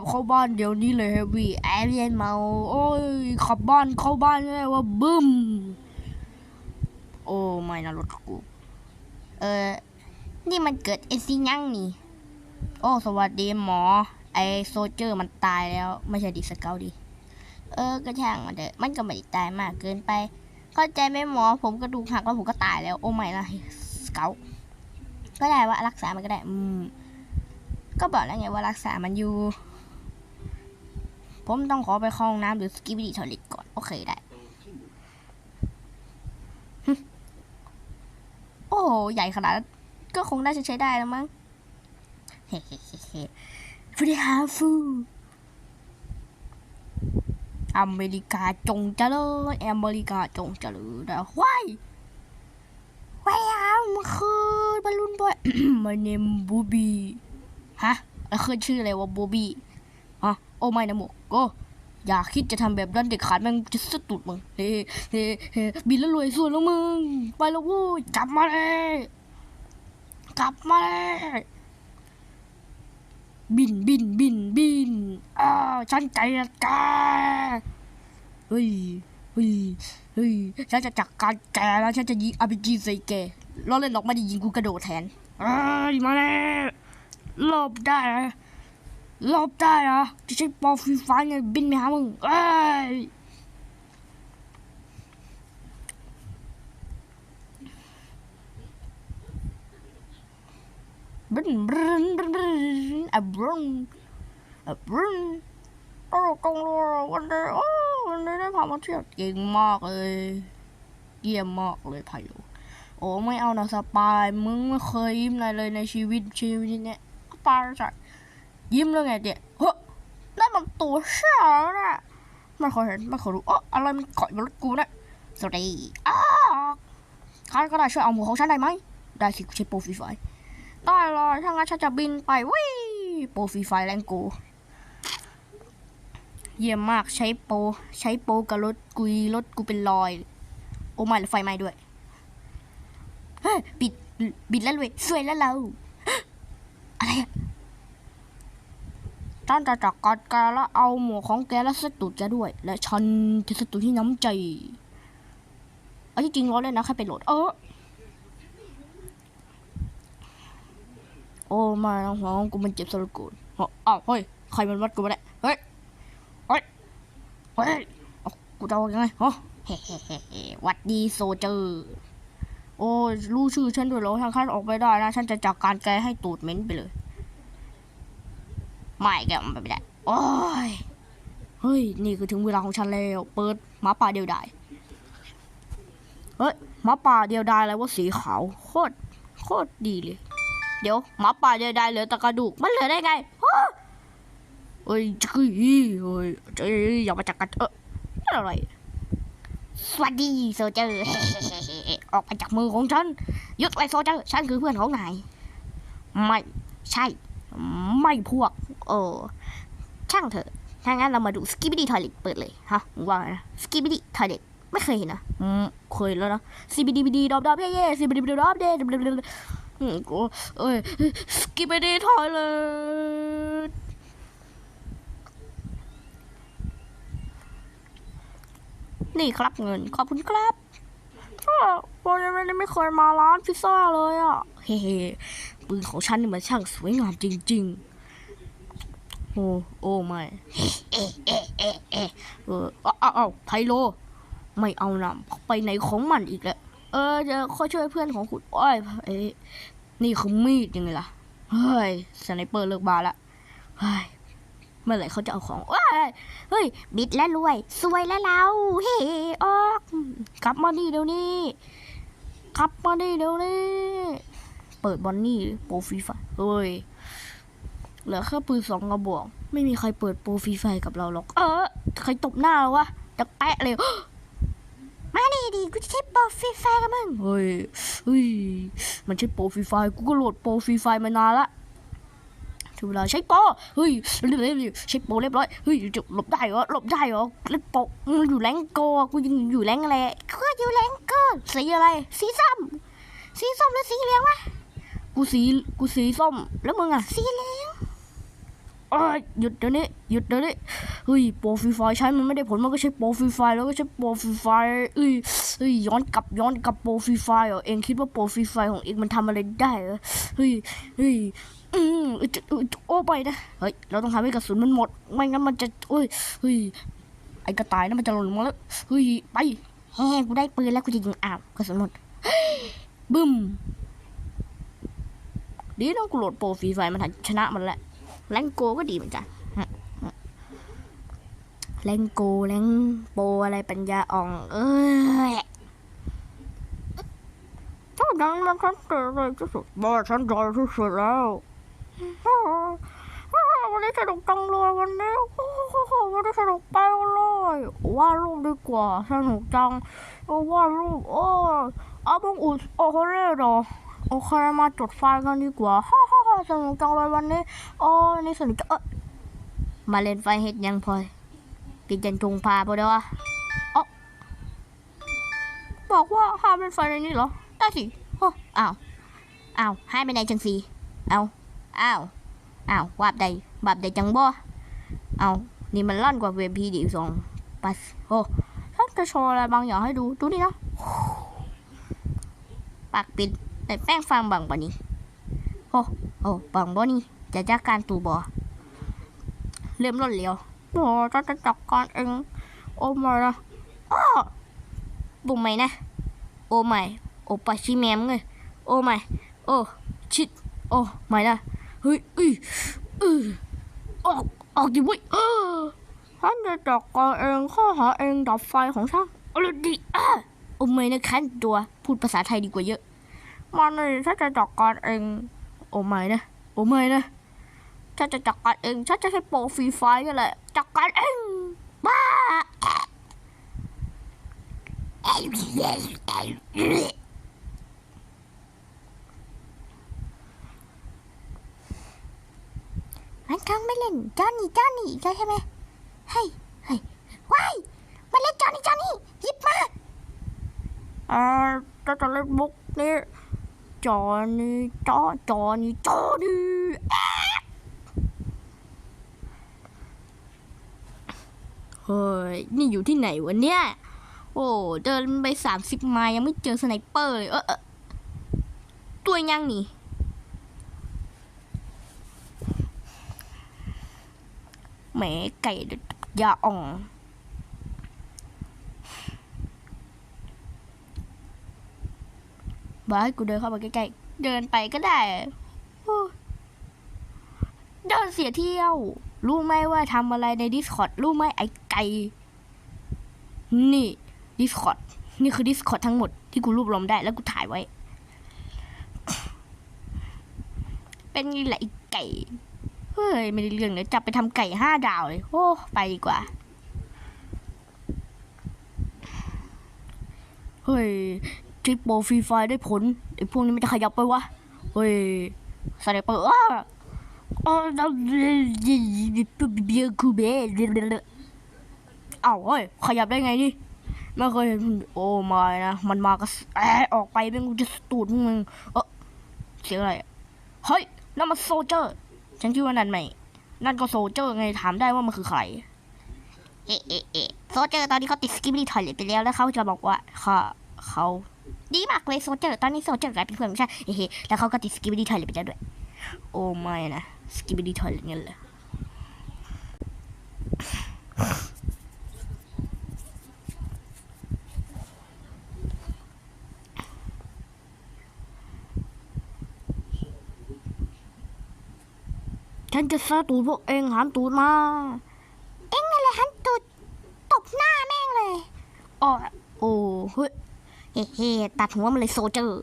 บเข้าบ้านเดี๋ยวนี้เลยเฮวี่แอเรียนเมา โอ้ยขับบ้านเข้าบ้านเลยว่าบึ้ม โอ้ไม่นะรถกู เออ นี่มันเกิดไอซิยังนี่ โอ้สวัสดีหมอ ไอโซเจอร์มันตายแล้ว ไม่ใช่ดิสเกลดิ เออก็ช่างมันเถอะมันก็ไม่ได้ตายมากเกินไป เข้าใจไหมหมอ ผมกระดูกหักแล้วผมก็ตายแล้ว โอ้ไม่นะสเกลก็ได้ว่ารักษามันก็ได้ อืมก็บอกแล้วไงว่ารักษามันอยู่ ผมต้องขอไปข้าห้องน้ำหรือสกิปปี้ทอลิตก่อน โอเคได้ โอ้โห ใหญ่ขนาดนั้นก็คงน่าจะใช้ได้แล้วมั้ง เฮ้เฮ้เฮ้เฮ้ฟรีฮาฟูอเมริกาจงเจริญอเมริกาจงเจริญนะว้ายว้ายอะมันคือบอลลูนบอย My name บูบี้ฮะแล้วคือชื่ออะไรวะบูบี้ฮะโอ้ไม่นะหมก โอ้อย่าคิดจะทำแบบนั้นเด็ดขาดแม่งจะสะตุดมึงเฮ้เฮ้เฮ้บินแล้วรวยส่วนแล้วมึง ไปแล้วโว้ยกลับมาเลยกลับมาเลยบินบินบินบินอ้าฉันใจละกาเฮ้ยเฮ้ยเฮ้ยฉันจะจัดการแกแล้วฉันจะยิงอาร์พีจีใส่แกล้อเล่นหรอกไม่ได้ยิงกูกระโดดแทนเอ้ยมาแล้วหลบได้ ลบได้นะจะใช้ปอฟีฟ้าเนี่ยบินไปหามึงเอ้ยบินบินบินบินอะบินอะบินโอ้กงลัววันนี้โอ้วันนี้ได้พามาเที่ยวเก่งมากเลยเยี่ยมมากเลยพายุโอ้ไม่เอานะสปายมึงไม่เคยยิ้มอะไรเลยในชีวิตชีวิตเนี้ยปาจัด ยิ้มแล้วไงเด็กเฮ้ยนั่นมันตัวเชี่ยนะไม่เคยเห็นไม่เคยรู้อ๋ออะไรมันเกาะอยู่บนรถกูนะสวัสดีอ้าใครก็ได้ช่วยเอาหมูของฉันได้ไหม ได้สิกูใช้โปรฟรีไฟได้เลยถ้างั้นฉันจะบินไปวิโปรฟรีไฟแรงกูเยี่ยมมากใช้โปรใช้โปรกับรถกุยรถกูเป็นรอย โอ้ไม่แล้วไฟไหม้ด้วย เฮ้ยบิดบิดแล้วเลยสวยแล้วเรา อะไรอะ ฉันจะจัดการแกแล้วเอาหมวกของแกแล้วสตูดแกด้วย และฉันจะสตูดที่น้ำใจเอาที่จริงร้อนเลยนะแค่ไปโหลดเออโอ้มาหัวของกูมันเจ็บสะกูลอ้าวเฮ้ยใครมันวัดกูมาเนี่ยเฮ้ยเฮ้ยเฮ้ยเอากูจะเอายังไงฮะเฮ้เฮ้เฮ้เฮ้วัดดีโซเจอโอ้รู้ชื่อฉันด้วยเหรอทางขั้นออกไปได้นะ ฉันจะจัดการแกให้ตูดเหม็นไปเลย ไม่แกมันไปไม่ได้ โอ้ย เฮ้ย นี่คือถึงเวลาของฉันแล้ว เปิดหมาป่าเดียวดาย เฮ้ยหมาป่าเดียวดายอะไรว่าสีขาว โคตร โคตรดีเลย เดี๋ยวหมาป่าเดียวดายเหลือแต่กระดูก มันเหลือได้ไงฮะเฮ้ยจี้เฮ้ยเจ้อย่ามาจักกันเอออะไรสวัสดีโซเจอร์ ออกไปจากมือของฉันยุดไอ้โซเจอร์ ฉันคือเพื่อนของนาย ไม่ ใช่ ไม่พวก เออ ช่างเถอะ ถ้างั้นเรามาดูสกิปปี้ทอยเล็ตเปิดเลยฮะว่านะสกิปปี้ทอยเล็ตไม่เคยเห็นนะ อืม เคยแล้วนะซีบีดีบีดีดอบดอบเย่เย่ซีบีดีบีดีดอบเย่อืมกูเอ้ยสกิปปี้ทอยเล็ตนี่ครับเงิน ขอบคุณครับก็วันนี้ไม่ไม่เคยมาร้านพิซซ่าเลยอะ เฮ้ ปืนของฉันนี่มันช่างสวยงามจริง ๆ โอ้โอ้ไม่ เอะเอะเอะเอะเออเอาเอาเอไพโล ไม่เอานะไปไหนของมันอีกแล้ว เออจะค่อยช่วยเพื่อนของคุณโอ้ยเอ้นี่คือมีดยังไงล่ะ เฮ้ยสไนเปอร์เลิกบาละเฮ้ยเมื่อไหร่เขาจะเอาของเอ้ยเฮ้ย บิดและรวย สวยแล้วเรา เฮ้ออก กลับมานี่เดี๋ยวนี้ กลับมานี่เดี๋ยวนี้ เปิดบอนนี่โปรฟรีไฟเฮ้ยเหลือแค่ปืนสองกระบอก ไม่มีใครเปิดโปรฟรีไฟกับเราหรอก เออใครตบหน้าเราวะจะแปะเลยมาดิดิกูจะใช้โปรฟรีไฟกับมึงเฮ้ยเฮ้ยมันใช้โปรฟรีไฟกูก็โหลดโปรฟรีไฟมานานละถึงเวลาใช้โปรเฮ้ยเร็วๆใช้โปรเรียบร้อยเฮ้ยจะหลบได้เหรอหลบได้เหรอเล่นโปรมึงอยู่แรงโกอกูยังอยู่แรงอะไรก็อยู่แรงโกสีอะไรสีส้มสีส้มหรือสีเหลืองวะ กูสีกูสีส้ม แล้วมึงอะสีเหลืองเอ้ยหยุดเดี๋ยวนี้หยุดเดี๋ยวนี้เฮ้ยโปรฟรีไฟใช้มันไม่ได้ผลมันก็ใช้โปรฟรีไฟแล้วก็ใช้โปรฟรีไฟเอ้ยเฮ้ยย้อนกลับย้อนกลับโปรฟรีไฟเหรอเองคิดว่าโปรฟรีไฟของเองมันทำอะไรได้เหรอเฮ้ยเฮ้ยอืมเอ้ยจะเอ้ยโอ้ไปนะเฮ้ยเราต้องทำให้กระสุนมันหมดไม่งั้นมันจะเอ้ยเฮ้ยไอ้กระต่ายนั่นมันจะหล่นลงมาแล้วเฮ้ยไปเฮ้กูได้ปืนแล้วกูจะยิงอ้าวกระสุนหมดบึ้ม ดีนะกูโหลดโปรฟรีไฟมันชนะมันแหละแรงโกก็ดีเหมือนกันแรงโกแรงโปอะไรปัญญาอ่อง เอ้ยเจ้าดังมันฉันเก่งเลยที่สุดบ้าฉันรอยที่สุดแล้ววันนี้สนุกจังเลยวันนี้วันนี้สนุกไปเลยว่าดรูปดีกว่าสนุกจังว่าดรูปโอ้ยเอาบังอุดโอ้โหเลยเหรอ โอเคมาจดไฟล์กันดีกว่าฮ่าฮ่าฮ่าสนุกจังเลยวันนี้โอ้นี่สนุกจังเอ้ยมาเล่นไฟเฮ็ดยังพลอยปิดยันทงพาพอเด้อเอ๋อบอกว่าห้ามเล่นไฟในนี้เหรอได้สิโอ้อ้าวอ้าวให้ไปไหนจังสีเอาอ้าวอ้าววาบใดบาบใดจังบ่เอานี่มันลั่นกว่าเวพีดีสองปัสโอ้ท่านจะโชว์อะไรบางอย่างให้ดูดูนี่นะปากปิด แต่แป้งฟังบางปะนี้โอ้โอ้บังบ่นี่จะจัดการตูบ่เริ่มรถเร็วโอ้จะจะจัดการเองโอ้ไม่นะอ้อบุ้มไหมนะ โอ้ไม่โอ้ปาชิแมมเลยโอ้ไม่โอ้ชิดโอ้ไม่นะเฮ้ยอุ้ยอือออกออกดิเว้ยเออฉันจะจัดการเองข้อหาเองดับไฟของฉันเอาเลยดิอะโอ้ไม่นะคันตัวพูดภาษาไทยดีกว่าเยอะ มาเลยฉันจะจัดการเอง โอ้ไม่นะ โอ้ไม่นะฉันจะจัดการเอง ฉันจะใช้โปรฟรีไฟล์นี่แหละ จัดการเอง บ้ามันคงไม่เล่นจอห์นนี่จอห์นนี่ใช่ไหมเฮ้ยเฮ้ยว้ายมาเล่นจอห์นนี่จอห์นนี่หยิบมาอ่าจะจะเล่นมุกนี้ จอนี่จอจอนี่จอนี่เฮ้ย นี่อยู่ที่ไหนวะเนี่ย โอ้เดินไปสามสิบไมล์ยังไม่เจอสไนเปอร์เลยเออเออตัวยังนี่แหมไก่เด็ดยาอ่อง บอกให้กูเดินเข้าไปใกล้ๆ เดินไปก็ได้โอ้เดินเสียเที่ยว รู้ไหมว่าทำอะไรใน Discord รู้ไหมไอ้ไก่ นี่ Discord นี่คือ Discord ทั้งหมดที่กูรวบรวมได้แล้วกูถ่ายไว้ เป็นไงล่ะไอ้ไก่ เฮ้ย ไม่ได้เรื่องเลยจับไปทำไก่ห้าดาวเลย โอ้ ไปดีกว่า เฮ้ย ทริปโปรฟรีไฟได้ผลไอ้พวกนี้มันจะขยับไปวะ เฮ้ยสไนเปอร์อ้าอ๋อเบียร์คูเบเอ้าเฮ้ยขยับได้ไงนี่ไม่เคยเห็นโอ้ไม่นะมันมาก็แอะออกไปเป็นกูจะตูดมึงเออเสียงอะไรอะเฮ้ยนั่นมันโซเจอร์ฉันชื่อว่านั่นไหมนั่นก็โซเจอร์ไงถามได้ว่ามันคือใครเอ๊ะเอ๊ะเอ๊ะโซเจอร์ตอนนี้เขาติดสกิปปี้ทอยเลตไปแล้วแล้วเขาจะบอกว่าเขาเขา ดีมากเลยโซเจอร์ตอนนี้โซเจอร์กลายเป็นเพื่อนไม่ใช่เฮ้แล้วเขาก็ติดสกิปปี้ทอยเลตไปแล้วด้วย โอ้ไม่นะสกิปปี้ทอยเลตเงี้ยเลยฉันจะซาตูดพวกเองหันตูดมา เอ็งอะไรหันตูดตบหน้าแม่งเลยอ๋อโอ้เฮ้ย เฮ้เฮ้ตัดหัวมันเลยโซเจอร์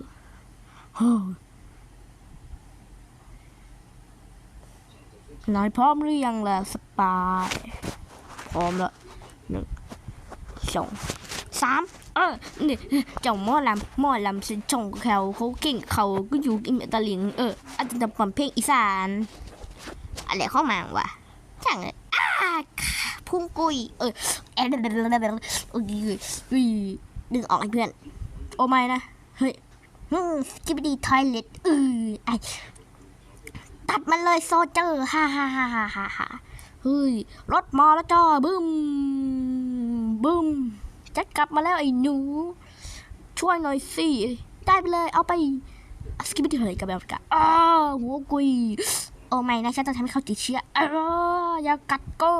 นายพร้อมหรือยังล่ะสปายพร้อมแล้วหนึ่งสองสามเออนี่เจ้าหม้อลำหม้อลำสิชงเขาเขาเก่งเขาก็อยู่อิมตะลิงเอออาจจะทำเพลงอีสานอะไรเข้ามาวะช่างเลยอ้าพุ่งกุยเออเออเดเดเดเดอุ้ยอุ้ยดึงออกไอ้เพื่อน โอ้ไม่นะ เฮ้ยจิบดีทอยเล็ตเออไอตัดมันเลยโซเจอร์ฮ่าฮ่าฮ่าฮ่าฮ่าฮ่าเฮ้ย รถมาแล้วจ้าบึ้มบึ้มจะกลับมาแล้วไอ้หนู ช่วยหน่อยสิ ได้ไปเลย เอาไปสกิปไปที่ไหนกับแบบกันอ้าวหัวกุย โอ้ไม่นะ ฉันต้องทำให้เขาติดเชื้ออ้าวอย่ากัดก็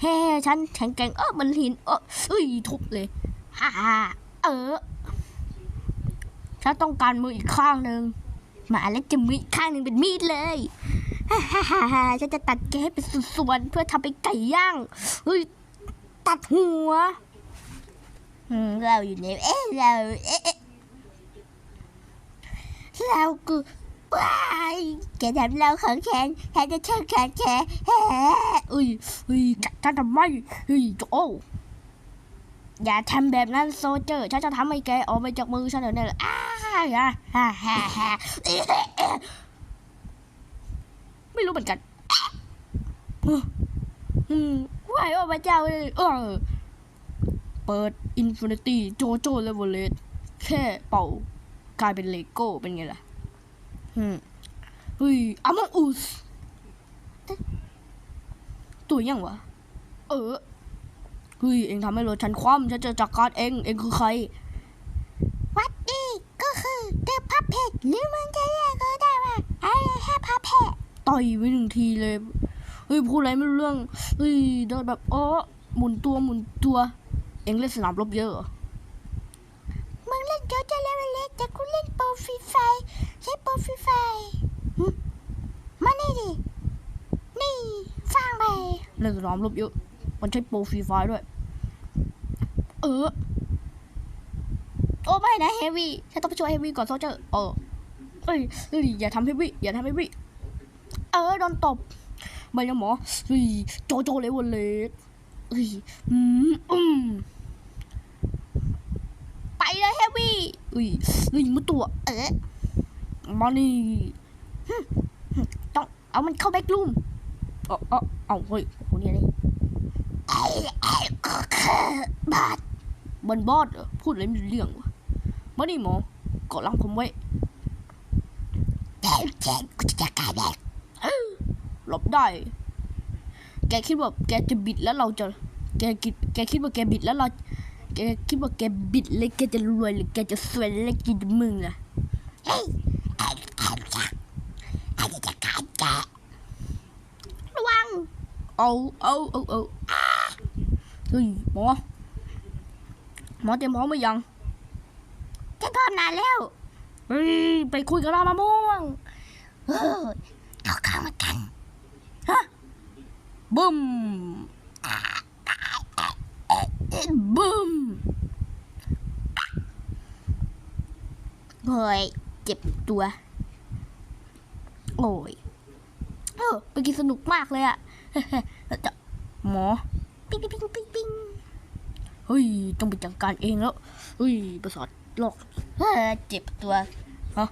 เฮ้ฉันแข็งแกร่งเออมันหินเออเอ้ยทุบเลยฮ่าฮ่าเออ ฉันต้องการมืออีกข้างหนึ่งหมาเล็กจะมืออีข้างหนึ่งเป็นมีดเลยฮ่าฮ่าฮ่าฉันจะตัดแกให้เป็นส่วนๆเพื่อทำเป็นไก่ย่างเฮ้ยตัดหัวเราอยู่ในเอ๊ะเราเอ๊ะเราคือว้ายแกทำเราของแขนแขนจะเชิดแขนแกแฮ่อุ้ยอุ้ยกัดฉันทำไมเฮ้ยโอ้ อย่าทำแบบนั้นโซเจอร์ฉันจะทำให้แกออกไปจากมือฉันเดี๋ยวนี้เลยอ้าฮ่าฮ่าฮ่าฮ่าไม่รู้เหมือนกันอืมไหวว่าพระเจ้าเลยเออเปิด Infinity JoJo Level แค่เป่ากลายเป็นเลโก้เป็นไงล่ะอืมเฮ้ยอามองอุสตัวยังวะ เออ เฮ้ยเองทำให้รถฉันคว่ำฉันจะจัดการเองเองคือใคร วัดดีก็คือเดอะพับเพจหรือมันจะเรียกก็ได้ว่าไอ้แค่พับเพจต่อยไปหนึ่งทีเลยเฮ้ยพูดอะไรไม่รู้เรื่องเฮ้ยเดินแบบอ๋อหมุนตัวหมุนตัว เองเล่นสนามรบเยอะเหรอมึงเล่นเยอะจะเล่นเล็กแต่กูเล่นโปรฟรีไฟใช้โปรฟรีไฟหึมานี่ดินี่ฟังไปเล่นสนามรบเยอะ มันใช้โปรฟรีไฟด้วย เออ โอ้ไม่นะเฮฟวี่ฉันต้องไปช่วยเฮฟวี่ก่อนโซเจอร์เออเอ้ยเอ้ยอย่าทำเฮฟวี่อย่าทำเฮฟวี่เออโดนตบไม่ยังหมอเฮ้ยโจโจเลยวันเล็กเอ้ยอืมอืมไปเลยเฮฟวี่อุ้ยเฮ้ยมุดตัว เออมานี่ต้องเอามันเข้าแบ็กลูมเอ๋อาเอาเฮ้ยคนนี้นี่ไอ้ไอ้ก็คือ บาดบนบอดพูดอะไรไม่รู้เรื่องวะมานี่หมอกาะหลังผมไว้แจ็คแจ็คกูจะจัดการแบกหลบได้ แกคิดว่าแกจะบิดแล้วเราจะ แกคิดแกคิดว่าแกบิดแล้วเรา แกคิดว่าแกบิดแล้วแกจะรวยหรือแกจะสวยแล้วกินมึงล่ะเฮ้ยไอ้ไอ้จักไอ้จะขาดแกระวัง เอาเอาเอาเอา เฮ้ยหมอ หมอเตรียมพร้อมไหมยังจะพร้อมนานแล้วเฮ้ยไปคุยกับเรามะม่วงเออเอาข้ามากันฮะบึ้มบึ้มเฮ้ยเจ็บตัว โอ้ยเออไปกินสนุกมากเลยอะจะหมอ ปิ๊งปิ๊งปิ๊งปิ๊งปิ๊งเฮ้ยต้องไปจัดการเองแล้วเฮ้ยประสาทโลกเฮ้ยเจ็บตัวฮะ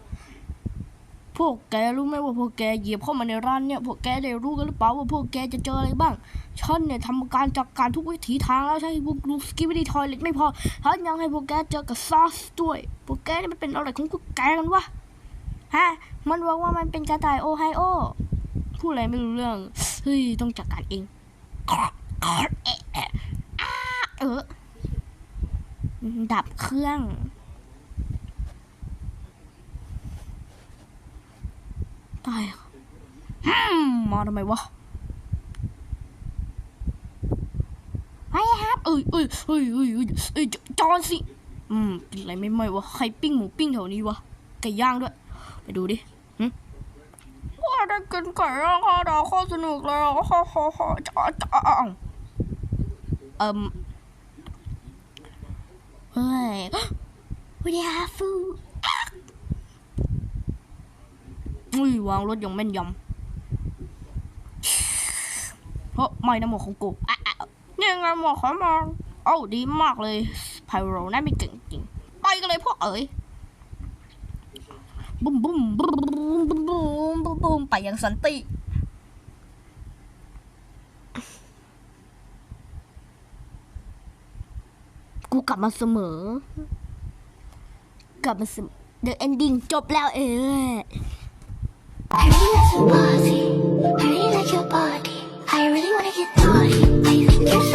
พวกแกรู้ไหมว่าพวกแกเหยียบเข้ามาในร้านเนี่ยพวกแกได้รู้กันหรือเปล่าว่าพวกแกจะเจออะไรบ้างฉันเนี่ยทำการจัดการทุกวิถีทางแล้วใช่พวกลูสกิวิตี้ทอยเล็ตไม่พอฉันยังให้พวกแกเจอกับซอสด้วยพวกแกนี่มันเป็นอะไรของพวกแกกันวะฮะมันบอกว่ามันเป็นกระต่ายโอไฮโอพูดอะไรไม่รู้เรื่องเฮ้ยต้องจัดการเอง เออ ดับเครื่อง ตายอะมาทำไมวะไปครับเอ้ยเอ้ยเอ้ยเอ้ยเอ้ยเอ้ยจอนสิอืมกินอะไรไม่ไหมวะใครปิ้งหมูปิ้งแถวนี้วะไก่ย่างด้วย ไปดูดิว่าได้กินไก่ย่างค่ะดาวโคตรสนุกเลยอะฮ่าฮ่าฮ่าจ้าจ้า เอิมเฮ้ยวิทยาฟูอุ้ยวางรถยังแม่นยำเพราะไม่นะหมวกของกูอะยังไงหมวกของมองโอ้ดีมากเลยไพโรน่าไม่เก่งจริงไปกันเลยพวกเอ๋ยบุ้มบุ้มบุ้มบุ้มบุ้มบุ้มไปยังสันติ กูกลับมาเสมอ กลับมาเสมอ The Ending จบแล้วเออ I really like your body I really like your body I really wanna get naughty I think you're